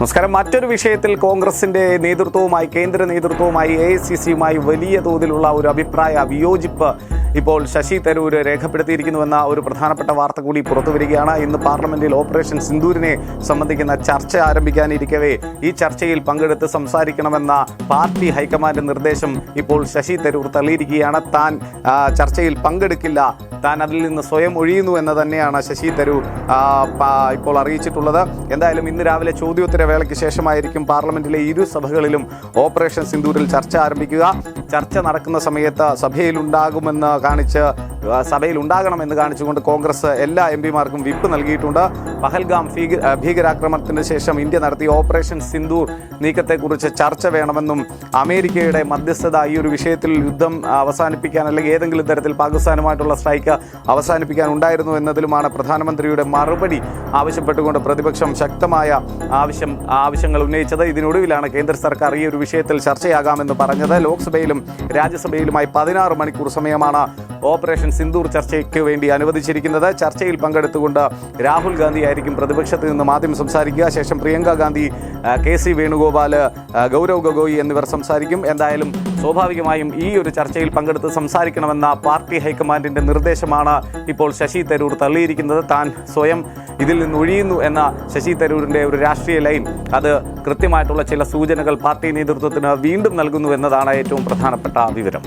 നമസ്കാരം. മറ്റൊരു വിഷയത്തിൽ കോൺഗ്രസിന്റെ നേതൃത്വവുമായി കേന്ദ്ര നേതൃത്വവുമായി എ ഐ വലിയ തോതിലുള്ള ഒരു അഭിപ്രായ വിയോജിപ്പ് ഇപ്പോൾ ശശി തരൂര് രേഖപ്പെടുത്തിയിരിക്കുന്നുവെന്ന ഒരു പ്രധാനപ്പെട്ട വാർത്ത കൂടി പുറത്തു വരികയാണ്. ഇന്ന് പാർലമെന്റിൽ ഓപ്പറേഷൻ സിന്ദൂരിനെ സംബന്ധിക്കുന്ന ചർച്ച ആരംഭിക്കാനിരിക്കവേ ഈ ചർച്ചയിൽ പങ്കെടുത്ത് സംസാരിക്കണമെന്ന പാർട്ടി ഹൈക്കമാൻഡ് നിർദ്ദേശം ഇപ്പോൾ ശശി തരൂർ തള്ളിയിരിക്കുകയാണ്. താൻ ചർച്ചയിൽ പങ്കെടുക്കില്ല. താൻ അതിൽ നിന്ന് സ്വയം ഒഴിയുന്നു എന്ന് തന്നെയാണ് ശശി തരൂർ ഇപ്പോൾ അറിയിച്ചിട്ടുള്ളത്. എന്തായാലും ഇന്ന് രാവിലെ ചോദ്യോത്തര വേളയ്ക്ക് ശേഷമായിരിക്കും പാർലമെന്റിലെ ഇരു സഭകളിലും ഓപ്പറേഷൻ സിന്ദൂരിൽ ചർച്ച ആരംഭിക്കുക. ചർച്ച നടക്കുന്ന സമയത്ത് സഭയിലുണ്ടാകുമെന്ന് കാണിച്ച് സഭയിൽ ഉണ്ടാകണമെന്ന് കാണിച്ചുകൊണ്ട് കോൺഗ്രസ് എല്ലാ എം പിമാർക്കും വിപ്പ് നൽകിയിട്ടുണ്ട്. പഹൽഗാം ഭീക- ഭീകരാക്രമണത്തിന് ശേഷം ഇന്ത്യ നടത്തിയ ഓപ്പറേഷൻ സിന്ദൂർ നീക്കത്തെക്കുറിച്ച് ചർച്ച വേണമെന്നും അമേരിക്കയുടെ മധ്യസ്ഥത ഈ ഒരു വിഷയത്തിൽ യുദ്ധം അവസാനിപ്പിക്കാൻ അല്ലെങ്കിൽ ഏതെങ്കിലും തരത്തിൽ പാകിസ്ഥാനുമായിട്ടുള്ള സ്ട്രൈക്ക് അവസാനിപ്പിക്കാൻ ഉണ്ടായിരുന്നു എന്നതിലുമാണ് പ്രധാനമന്ത്രിയുടെ മറുപടി ആവശ്യപ്പെട്ടുകൊണ്ട് പ്രതിപക്ഷം ശക്തമായ ആവശ്യം ആവശ്യങ്ങൾ ഉന്നയിച്ചത്. ഇതിനൊടുവിലാണ് കേന്ദ്ര സർക്കാർ ഈ ഒരു വിഷയത്തിൽ ചർച്ചയാകാമെന്ന് പറഞ്ഞത്. ലോക്സഭയിലും രാജ്യസഭയിലുമായി പതിനാറ് മണിക്കൂർ സമയമാണ് ഓപ്പറേഷൻ സിന്ദൂർ ചർച്ചയ്ക്ക് വേണ്ടി അനുവദിച്ചിരിക്കുന്നത്. ചർച്ചയിൽ പങ്കെടുത്തുകൊണ്ട് രാഹുൽ ഗാന്ധി ആയിരിക്കും പ്രതിപക്ഷത്ത് നിന്ന് ആദ്യം സംസാരിക്കുക. ശേഷം പ്രിയങ്ക ഗാന്ധി കെ സി വേണുഗോപാൽ ഗൗരവ് ഗൊഗോയി എന്നിവർ സംസാരിക്കും. എന്തായാലും സ്വാഭാവികമായും ഈ ഒരു ചർച്ചയിൽ പങ്കെടുത്ത് സംസാരിക്കണമെന്ന പാർട്ടി ഹൈക്കമാൻഡിന്റെ നിർദ്ദേശമാണ് ഇപ്പോൾ ശശി തരൂർ തള്ളിയിരിക്കുന്നത്. താൻ സ്വയം ഇതിൽ നിന്ന് ഒഴിയുന്നു എന്ന ശശി തരൂരിന്റെ ഒരു രാഷ്ട്രീയ ലൈൻ. അത് കൃത്യമായിട്ടുള്ള ചില സൂചനകൾ പാർട്ടി നേതൃത്വത്തിന് വീണ്ടും നൽകുന്നു എന്നതാണ് ഏറ്റവും പ്രധാനപ്പെട്ട വിവരം.